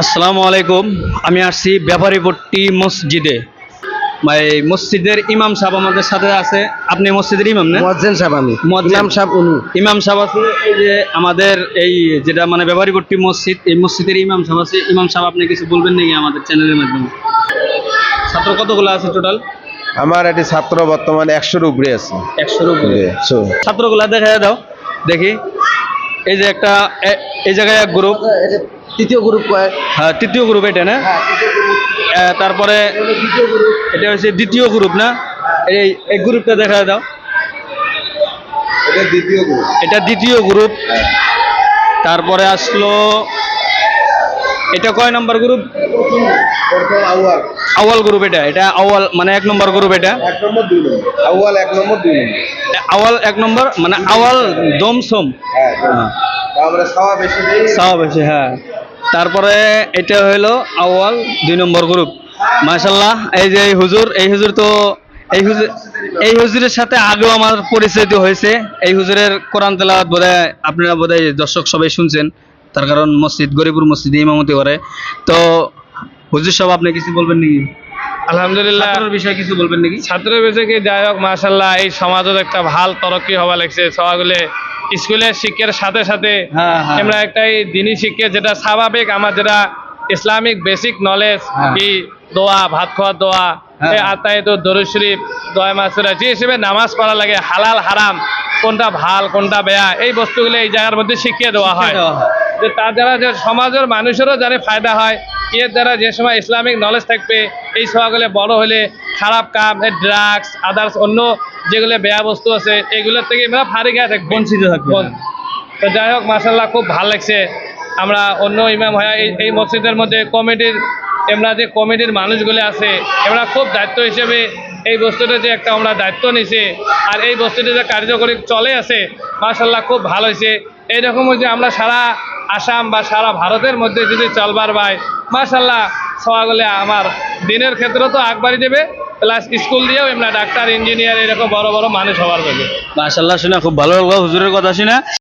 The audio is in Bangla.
আসসালামু আলাইকুম। আমি আসছি ব্যাপারীপট্টি মসজিদে। মানে মসজিদের ইমাম সাহেব আমাদের সাথে আছে। আপনি মসজিদের ইমাম না? মোয়াজ্জেন সাহেব আমি। ইমাম সাহেব উনি। ইমাম সাহেব আছে এই যে আমাদের এই যেটা মানে ব্যাপারীপট্টি মসজিদ এই মসজিদের ইমাম সাহেব আছে। ইমাম সাহেব আপনি কিছু বলবেন নাকি আমাদের চ্যানেলের মাধ্যমে? ছাত্র কতগুলো আছে টোটাল? আমার একটি ছাত্র বর্তমানে একশোর উপরে আছে। একশোর উপরে? ছাত্রগুলা দেখা দাও। দেখি। এই যে একটা এই জায়গায় এক গ্রুপ তৃতীয় গ্রুপ কয়? হ্যাঁ তৃতীয় গ্রুপ এটা না? তারপরে এটা হচ্ছে দ্বিতীয় গ্রুপ না? এই এই গ্রুপটা দেখা দাও। এটা দ্বিতীয় গ্রুপ এটা দ্বিতীয় গ্রুপ তারপরে আসলো এটা কয় নম্বর গ্রুপ আওয়াল গ্রুপ এটা। এটা আওয়াল মানে এক নম্বর গ্রুপ এটা। আউয়াল এক নম্বর দুই নম্বর। আওয়াল এক নম্বর মানে আওয়াল দমসম। হ্যাঁ আমরা খাওয়া বেশি সাওয়া বেশি হ্যাঁ। তারপরে এটা হলো আওয়াল দুই নম্বর গ্রুপ। মাশাল্লাহ এই যে এই হুজুর এই হুজুর তো এই হুজুর এই হুজুরের সাথে আগেও আমার পরিচয় হয়েছে। এই হুজুরের কোরআন তেলাওয়াত বোধহয় আপনারা বোধহয় দর্শক সবাই শুনছেন। তার কারণ মসজিদ গরিপুর মসজিদে ইমামতি করে। তো হুজুর সব আপনি কিছু বলবেন নাকি? আলহামদুলিল্লাহ। ছাত্রের বিষয়ে কিছু বলবেন নাকি? ছাত্র বেঁচেকে যাই হোক মাসাল্লাহ এই সমাজত একটা ভালো তরক্কি হওয়া লাগছে। সবাগুলো স্কুলের শিক্ষার সাথে সাথে হ্যাঁ, হ্যাঁ। আমরা একটা এই দিনী শিক্ষা যেটা স্বাভাবিক আমার যেটা ইসলামিক বেসিক নলেজ হ্যাঁ। কি দোয়া ভাত খাওয়ার দোয়া হ্যাঁ। এই আত্মায় তো দরুদ শরীফ দোয়া মাসুরা যে হিসেবে নামাজ পড়া লাগে হালাল হারাম কোনটা ভালো কোনটা বেয়া এই বস্তুগুলো এই জায়গার মধ্যে শিখিয়ে দেওয়া হয়। যে তার দ্বারা যে সমাজের মানুষেরও যারা ফায়দা হয় এর দ্বারা যে সময় ইসলামিক নলেজ থাকবে এই সবাগুলো বড় হলে খারাপ কাম ড্রাগস আদার্স অন্য যেগুলো বেয়া বস্তু আছে এগুলোর থেকে আমরা ফারি গিয়ে থাকব বঞ্চিত থাকবে। তো যাই হোক মাসাল্লাহ খুব ভালো লাগছে আমরা অন্য ইমাম হয় এই মসজিদের মধ্যে কমিটির এমরা যে কমিটির মানুষগুলো আছে এমরা খুব দায়িত্ব হিসেবে এই বস্তুটা যে একটা আমরা দায়িত্ব নিছি আর এই বস্তুটা যে কার্যকরী চলে আছে মাসাল্লাহ খুব ভালো হয়েছে এইরকম যে আমরা সারা আসাম বা সারা ভারতের মধ্যে যদি চলবার পাই মাসাল্লাহ সবাগুলো আমার দিনের ক্ষেত্রে তো আগবাড়ি দেবে প্লাস স্কুল দিয়েও এমনি ডাক্তার ইঞ্জিনিয়ার এরকম বড় বড় মানুষ হওয়ার কথা মাসাল্লাহ শুনে খুব ভালো লাগল। হুজুরের কথা শুনে।